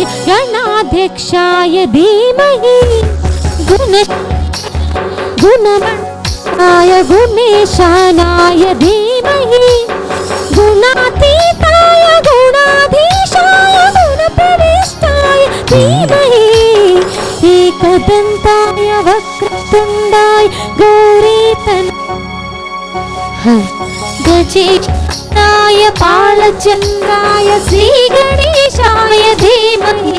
గణాధ్యక్షాయ గణాధ్యక్షాయ ధీమహి గుణ గుణమయ గుణేశానాయ ధీమహి గుణాతీతాయ గుణాధీశాయ గుణప్రవిష్టాయ ధీమహి ఏకదంతాయ వక్రతుండాయ గౌరీతన గజేష్టాయ పాలచంద్రాయ శ్రీగణ श्रीगणेशाय धीमहि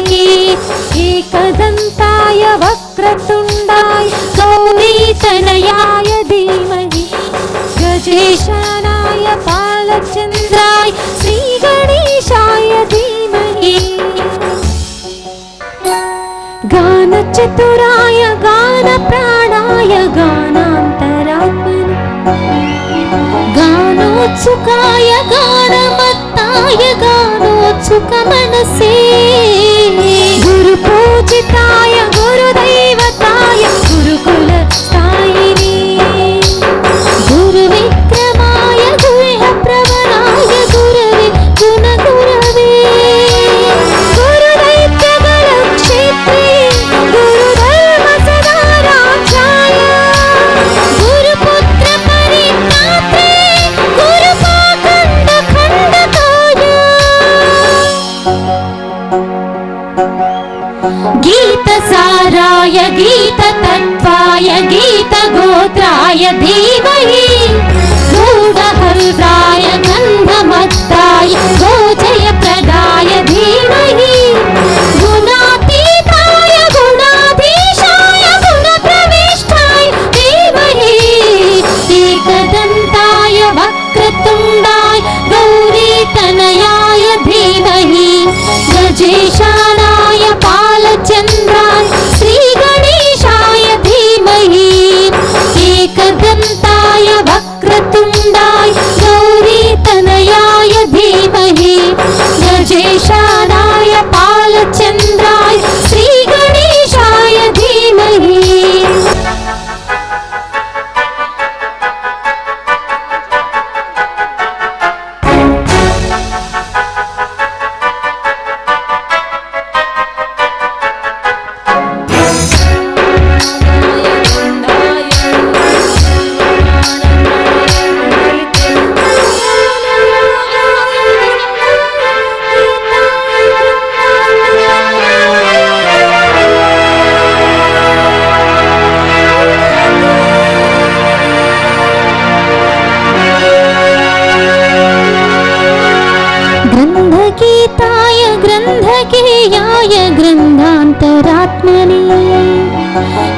एकदन्ताय वक्रतुण्डाय गौरीतनयाय धीमहि गजेशानाय पालचन्द्राय श्रीगणेशाय धीमहि गानचतुराय गानप्राणाय गानान्तरात्मने गानोत्सुकाय गानमत्ताय సుఖ మనసే. గురు పూజితాయ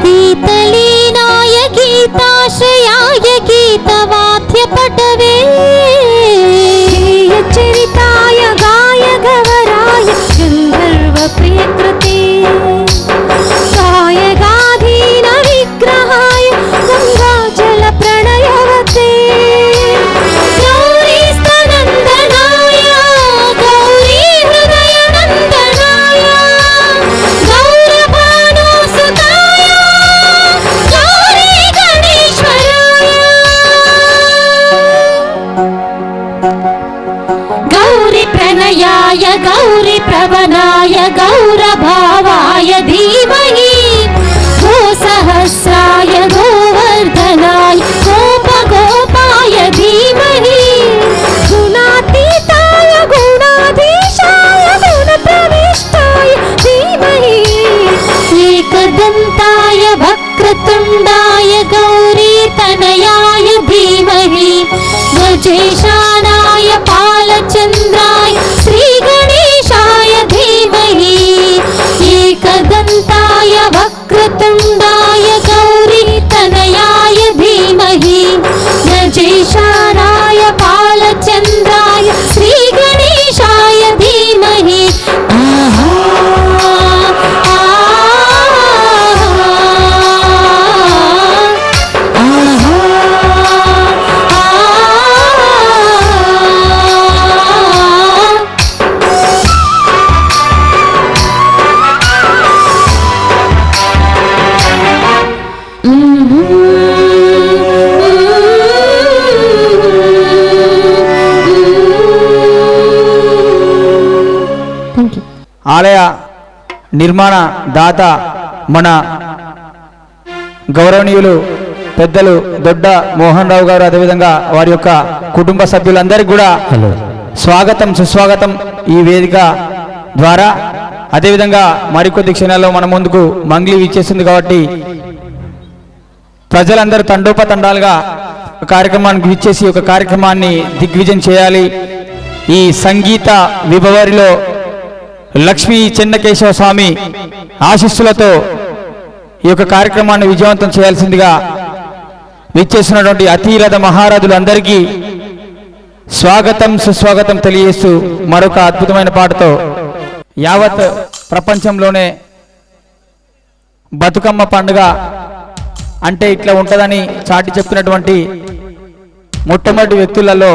गीतलीनाय गीताश्रयाय गीतवाद्यपटवे चरिताय गाय गवराय गन्धर्वप्रियकृते శేషానాయ పాలచంద్రాయ శ్రీ గణేశాయ ధీమహి ఏకదంతాయ వక్రతుండా ఆలయ నిర్మాణ దాత మన గౌరవనీయులు పెద్దలు దొడ్డ మోహన్ రావు గారు అదేవిధంగా వారి యొక్క కుటుంబ సభ్యులందరికీ కూడా స్వాగతం సుస్వాగతం ఈ వేదిక ద్వారా. అదేవిధంగా మరికొద్ది క్షణాల్లో మన ముందుకు మంగ్లీ ఇచ్చేసింది కాబట్టి ప్రజలందరూ తండోపతండాలుగా కార్యక్రమానికి ఇచ్చేసి ఒక కార్యక్రమాన్ని దిగ్విజయం చేయాలి. ఈ సంగీత విభవరిలో లక్ష్మీ చెన్నకేశవ స్వామి ఆశీస్సులతో ఈ యొక్క కార్యక్రమాన్ని విజయవంతం చేయాల్సిందిగా విచ్చేసినటువంటి అతీరథ మహారాజులందరికీ స్వాగతం సుస్వాగతం తెలియజేస్తూ మరొక అద్భుతమైన పాటతో యావత్ ప్రపంచంలోనే బతుకమ్మ పండుగ అంటే ఇట్లా ఉంటుందని చాటి చెప్పినటువంటి మొట్టమొదటి వ్యక్తులలో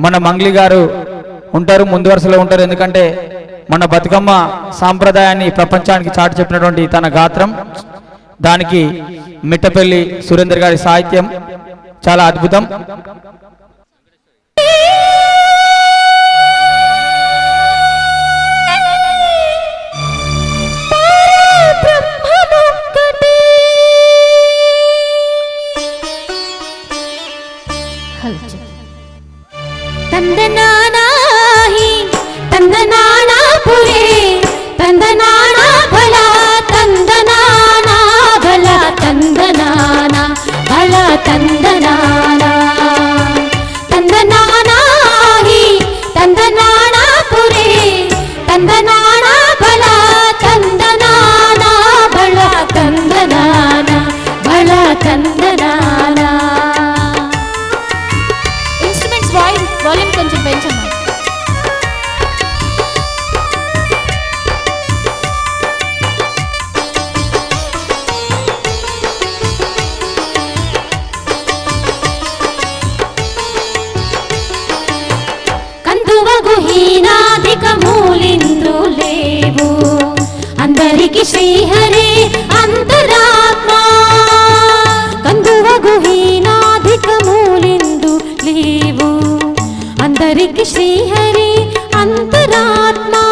మన మంగ్లీ గారు ఉంటారు ముందు వరుసలో ఉంటారు. ఎందుకంటే మన బతుకమ్మ సాంప్రదాయాన్ని ప్రపంచానికి చాటి చెప్పినటువంటి తన గాత్రం దానికి మిట్టపల్లి సురేందర్ గారి సాహిత్యం చాలా అద్భుతం బ్రహ్మమొక్కటే. కందువగు హీనాధిక మూలిందు లేవు అందరికి శ్రీహరే అంతరాత్మ. కందువగు హీనాధిక మూలిందు లేవు అందరికి శ్రీహరి అంతరాత్మా.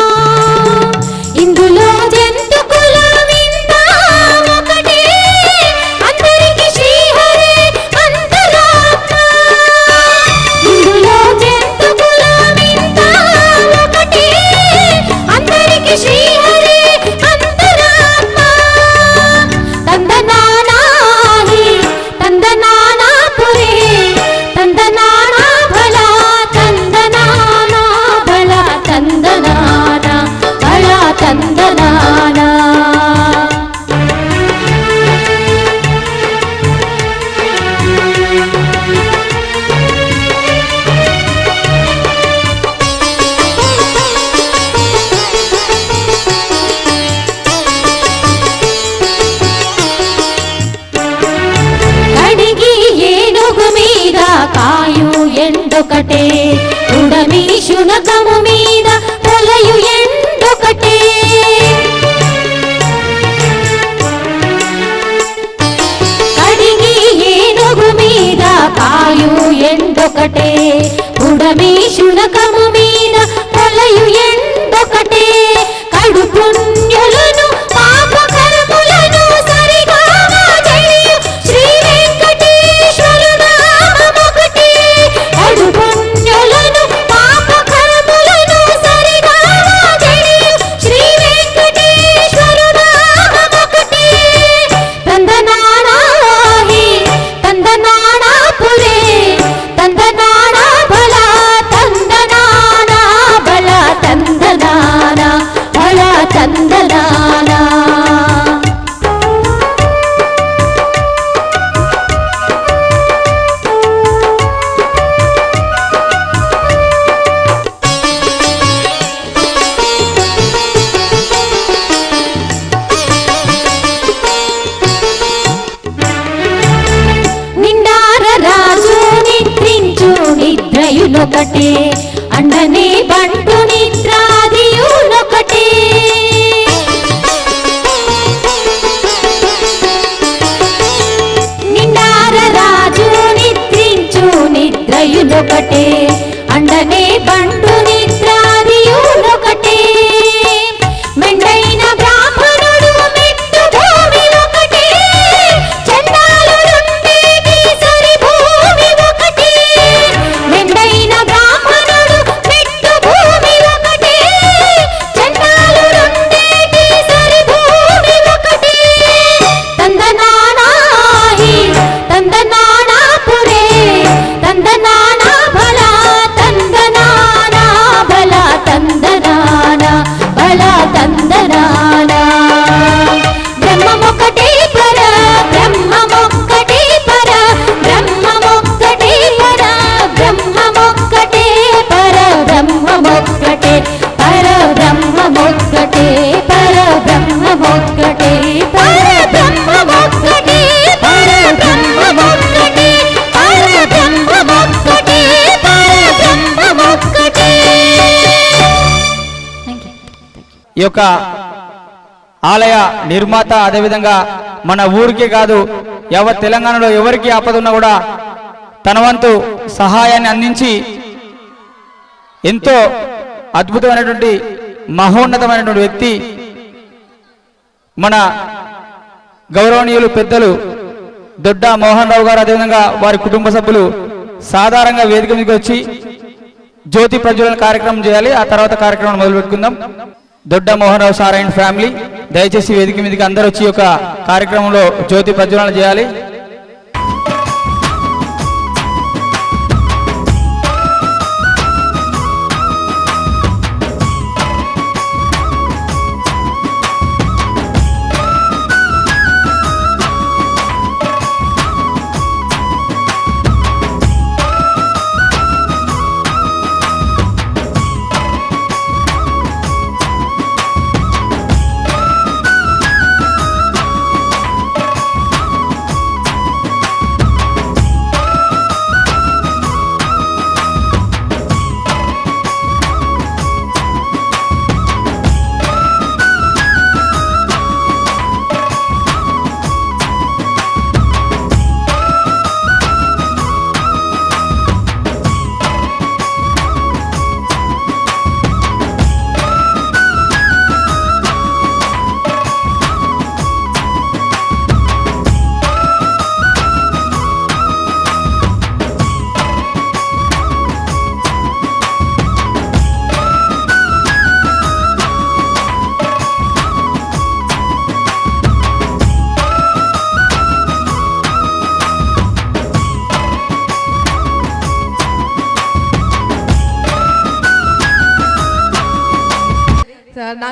అండనే యొక్క ఆలయ నిర్మాత అదేవిధంగా మన ఊరికే కాదు ఎవ తెలంగాణలో ఎవరికి ఆపద ఉన్నా కూడా తన వంతు సహాయాన్ని అందించి ఎంతో అద్భుతమైనటువంటి మహోన్నతమైనటువంటి వ్యక్తి మన గౌరవనీయులు పెద్దలు దొడ్డ మోహన్ రావు గారు అదేవిధంగా వారి కుటుంబ సభ్యులు సాధారణంగా వేదిక మీదకి వచ్చి జ్యోతి ప్రజ్వలన కార్యక్రమం చేయాలి. ఆ తర్వాత కార్యక్రమం మొదలు పెట్టుకుందాం Dodda Mohana Rao sir and family. దయచేసి వేదిక మీదకి అందరూ వచ్చి ఒక కార్యక్రమంలో జ్యోతి ప్రజ్వలన చేయాలి.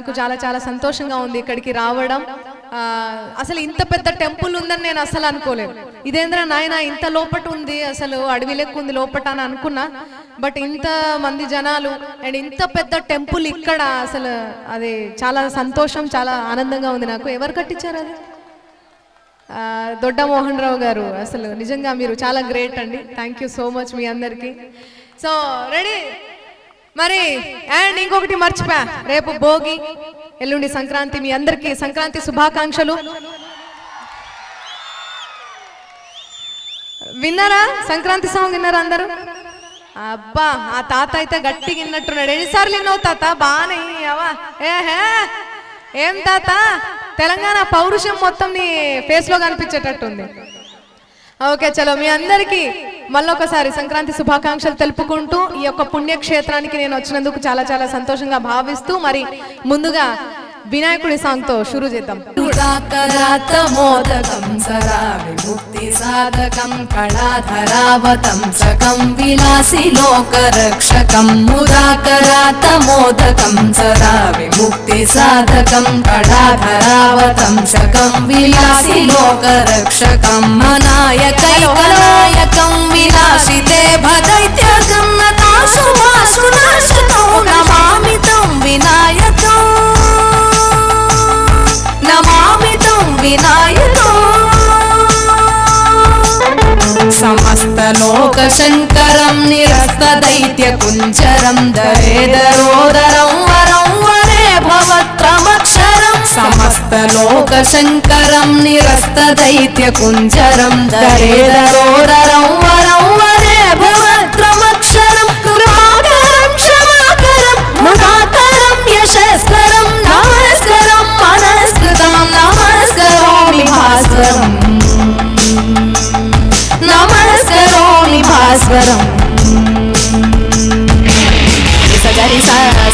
నాకు చాలా చాలా సంతోషంగా ఉంది ఇక్కడికి రావడం. అసలు ఇంత పెద్ద టెంపుల్ ఉందని నేను అసలు అనుకోలేదు. ఇదేంద్ర నాయన ఇంత లోపట ఉంది అసలు అడవి లెక్క ఉంది లోపట అని అనుకున్నా. బట్ ఇంత మంది జనాలు అండ్ ఇంత పెద్ద టెంపుల్ ఇక్కడ అసలు అది చాలా సంతోషం చాలా ఆనందంగా ఉంది నాకు. ఎవరు కట్టించారు అది? దొడ్డ మోహన్ రావు గారు. అసలు నిజంగా మీరు చాలా గ్రేట్ అండి. థ్యాంక్ యూ సో మచ్ మీ అందరికీ. సో రెడీ మరి అండ్ ఇంకొకటి మర్చిపోయా రేపు భోగి ఎల్లుండి సంక్రాంతి మీ అందరికీ సంక్రాంతి శుభాకాంక్షలు. విన్నారా? సంక్రాంతి సాంగ్ విన్నారా అందరూ? అబ్బా ఆ తాత అయితే గట్టిగా విన్నట్టున్నాడు. ఎన్నిసార్లు విన్నావు తాత? బాగానే అవా ఏహే ఏం తాత? తెలంగాణ పౌరుషం మొత్తం నీ ఫేస్లో కనిపించేటట్టుంది. ఓకే చలో మీ అందరికీ మళ్ళొకసారి సంక్రాంతి శుభాకాంక్షలు తెలుపుకుంటూ ఈ యొక్క పుణ్యక్షేత్రానికి నేను వచ్చినందుకు చాలా చాలా సంతోషంగా భావిస్తూ మరి ముందుగా వినాయకుడి సాంగ్తో షురు చేద్దాం మోదకం సరా విముక్తి సాధకం కళాధరావతం సకం విలాసి లోక రక్షకం ముదాకరాత మోదకం సరా విముక్తి సాధకం కళాధరావతం శకం విలాసి లోక రక్షకం మనాయకైకనాయకం విలాసితే భదైత్యకం నతాశుమాశునాశకం నమామి తం వినాయకం వినాయకో సమస్త లోక శంకరం నిరస్త దైత్య కుంజరం దరేదరోదరం వరం వరే భవత్రమక్షరం. సమస్త లోక శంకరం నిరస్త దైత్య కుంజరం దరేదరోదరం వరం భాస్వరం నమస్కరోమి భాస్వరం సగరి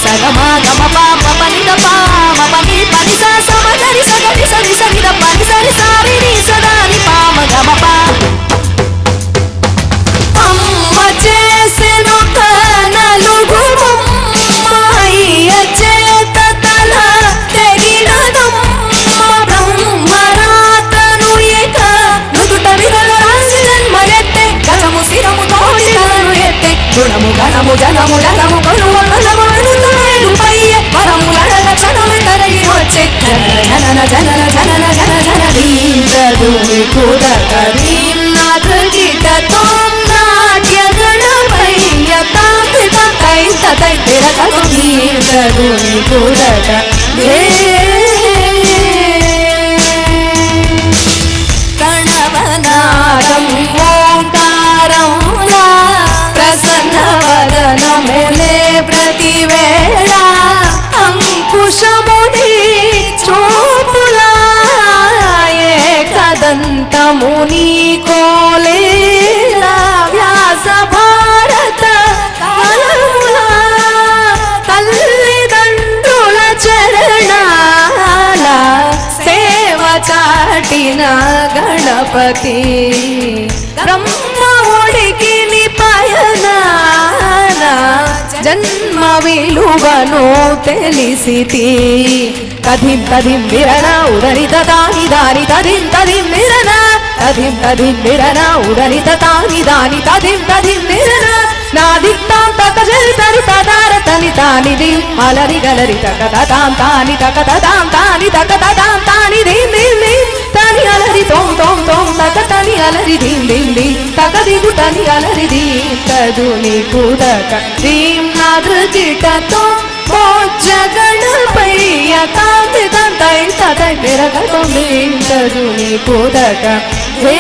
సగమ గమ పాప పని పా మమ మీ పని సగరి సగరి సరి సరి పని సరి సారి సదాని పామ గమ పా ఏకదంతముని కోలేలా వ్యాస భారత తల్లిదండ్రుల చరణాల సేవ చాటిన గణపతి. బ్రహ్మ విలువను తెలిసితి. తదిం తదిం విరణ ఉదరిత దాని దాని తదిం తదిం విరణ. తదిం తదిం విరణ ఉదరిత దాని దాని తదిం తదిం విరణ. నా దిక్తాం తక జరి తదార తని తాని దిం. అలరి గలరి తక తదాం తాని తక తదాం తాని తక తదాం తాని దిం దిం దిం. తని అలరి తోం తోం తోం తక తని అలరి దిం దిం దిం. తక దిగు తని అలరి దిం తదు నీ కుదక దిం. నా దృజిటతో మోక్ష గణపయ్య తాంతి తదై దిం తదు నీ కుదక హే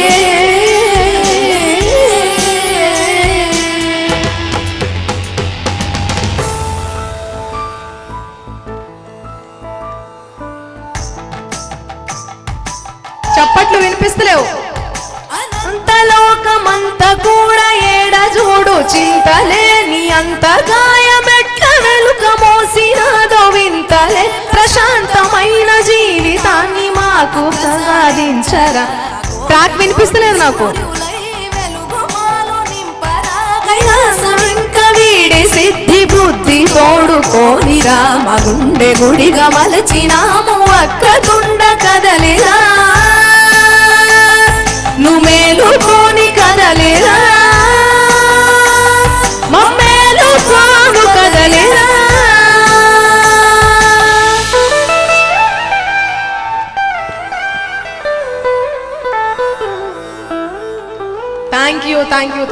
చప్పట్లు వినిపిస్తలేవు. అంతలోకమంత కూడా ఏడ చూడు చింతలేని అంత గాయమెట్ల వెలుక మోసినాదో వింతలే ప్రశాంతమైన జీవితాన్ని మాకు ప్రసాదించరా. ట్రాక్ వినిపిస్తలేదు నాకు. సిద్ధి బుద్ధి తోడుకోనిరా మగుండె గుడిగా మలచినాము. అక్కడుండ కదలిరా.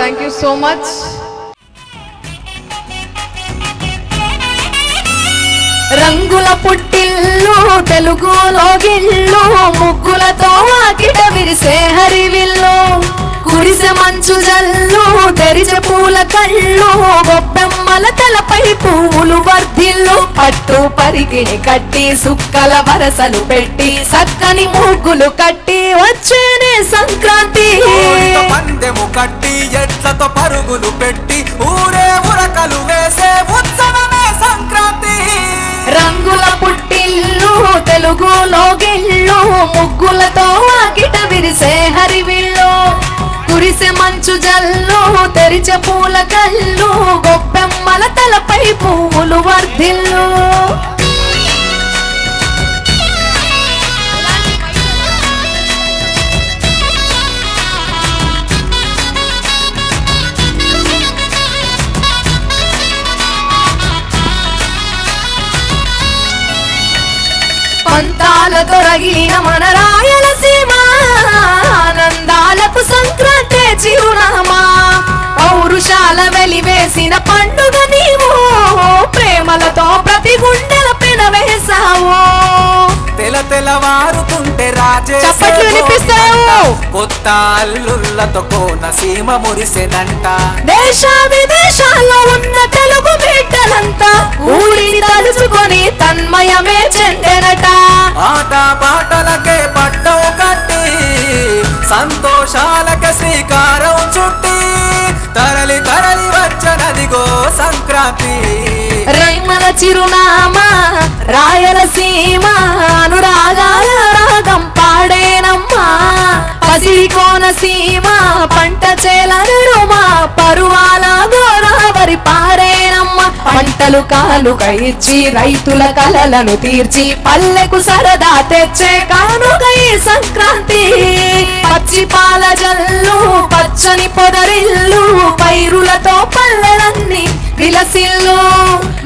థ్యాంక్ యూ సో మచ్ రంగుల పుట్టిల్లు తెలుగులో గిల్లు ముగ్గులతో వాకిట విరిసే హరివిల్లు. కురిసె మంచు జల్లు తెరిసె పూల కళ్ళు తలపై పువ్వులు వర్ధిల్లు పట్టు పరిగిణి కట్టి సుక్కల వరసలు పెట్టి సక్కని ముగ్గులు కట్టి వచ్చేనే సంక్రాంతి. పందెము కట్టి ఎట్లతో పరుగులు పెట్టి ఊరే ఉరకలు వేసే ఉత్సవమే సంక్రాంతి. రంగుల పుట్టిల్లు తెలుగులో గిల్లు ముగ్గులతో వాకిట విరిసే హరివిల్లు కురిసె మంచు జల్లు తెరిచే పూల కళ్ళు గొప్పెమ్మల తలపై పువ్వులు వర్ధిల్లు. పంతాల రగిలిన మన రాయలసీమ ఆనందాలకు సంక్రాంతి జీవన వెలివేసిన పండుగ నీవు ప్రేమలతో ప్రతి గుండెల పెనవేశావు తెల తెలవారుతుంటే రాజే. కొత్త అల్లుళ్ళతో కోన సీమ మురిసెనంట. దేశ విదేశాల్లో ఉన్న తెలుగు బిడ్డలంతా ఊరిని తలుచుకొని తన్మయమే చెందెనట. ఆట పాటలకే పట్టం కట్టి సంతోషాలకే శ్రీకారం చుట్టి. తరలి తరలి వచ్చనదిగో సంక్రాంతి. రేమల చిరునామా రాయలసీమ అనురాగాల రాగం పాడేనమ్మా. పసి కోనసీమ పంట చేలరుమా పరువాల గోదావరి పారేనమ్మ. పంటలు కాలు ఇచ్చి రైతుల కలలను తీర్చి పల్లెకు సరదా తెచ్చే కానుక ఈ సంక్రాంతి. పచ్చి పాల జల్లు పచ్చని పొదరిల్లు పైరులతో పల్లెలన్నీ విలసిల్లు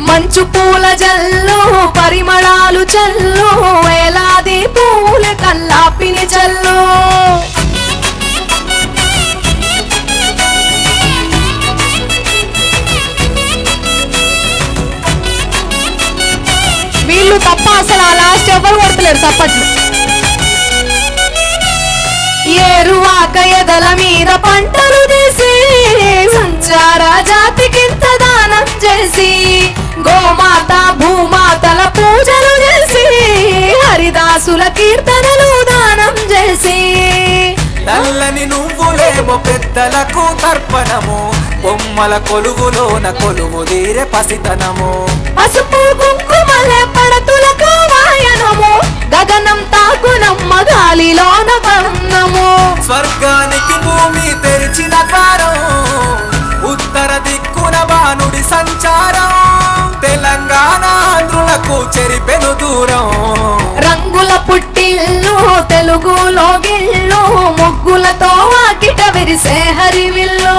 మంచు పూల జల్లు పరిమళాలు చల్లు వేలాది పూల కల్లాపిని చల్లు. వీళ్ళు తప్ప అసలు ఆ లాస్ట్ ఎవరు కొడతలేరు చప్పట్లు. ఏరువాక ఎదల మీద పంటలు తీసి సంచార జాతికింతదా? స్నానం చేసి గోమాత భూమాతల పూజలు చేసి హరిదాసుల కీర్తనలు దానం చేసి. నల్లని నువ్వులేమో పెద్దలకు తర్పణము బొమ్మల కొలువులోన కొలువు తీరే పసితనము. పసుపు కుంకుమల పడతులకు వాయనము గగనం తాకునమ్మ గాలిలోన వర్ణము స్వర్గానికి భూమి తెరిచిన కారం ఉత్తర దిక్కున బాణుడి సంచారం. తెలంగాణ ఆంధ్రులకు చెరిపెను దూరం. రంగుల పుట్టిల్లు తెలుగులో గిల్లు ముగ్గులతో వాకిట విరిసే హరివిల్లు.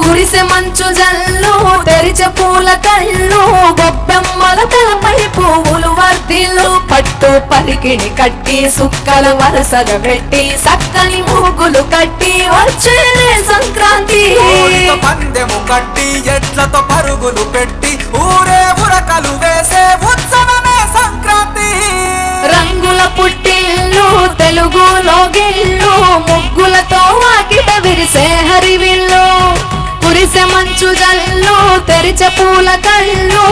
కురిసె మంచు జల్లు తెరిచే పూల కళ్ళు బొబ్బెమ్మల తలపై పువ్వులు వర్ధిల్లు. పట్టు పలికిని కట్టి సుక్కలు వరసగా పెట్టి సక్కని ముగ్గులు కట్టి వచ్చే పందెము కట్టి ఎట్లతో పరుగులు పెట్టి ఊరే ఉరకలు వేసే ఉత్సవమే సంక్రాంతి. రంగుల పుట్టిల్లు తెలుగులో గిల్లు ముగ్గులతో వాకిట విరిసే హరివిల్లు. కురిసే మంచు జల్లు తెరిచ పూల కళ్ళు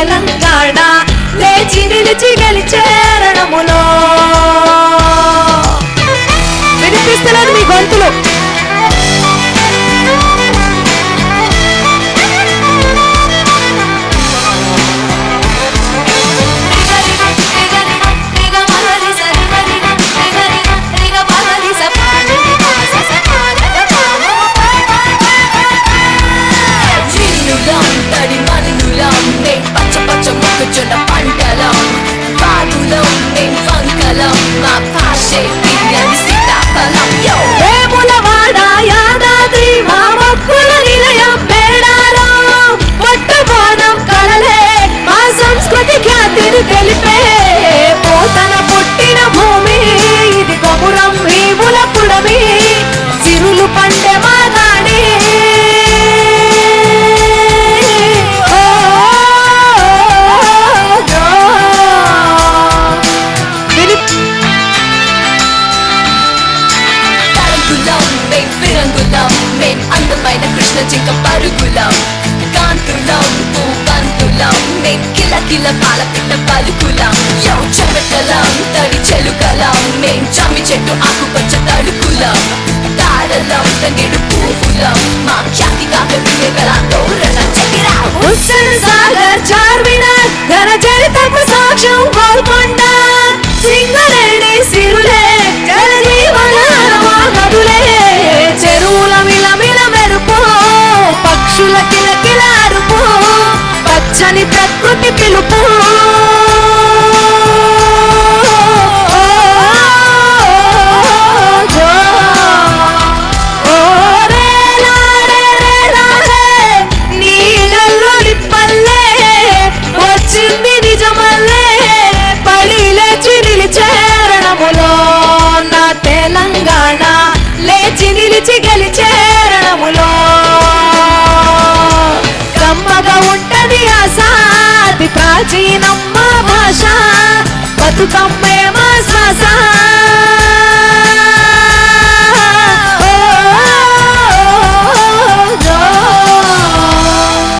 తెలంగాణ లేచి నిలిచి గెలిచే రణములో. వినిపిస్తున్నారు మీ గొంతులు?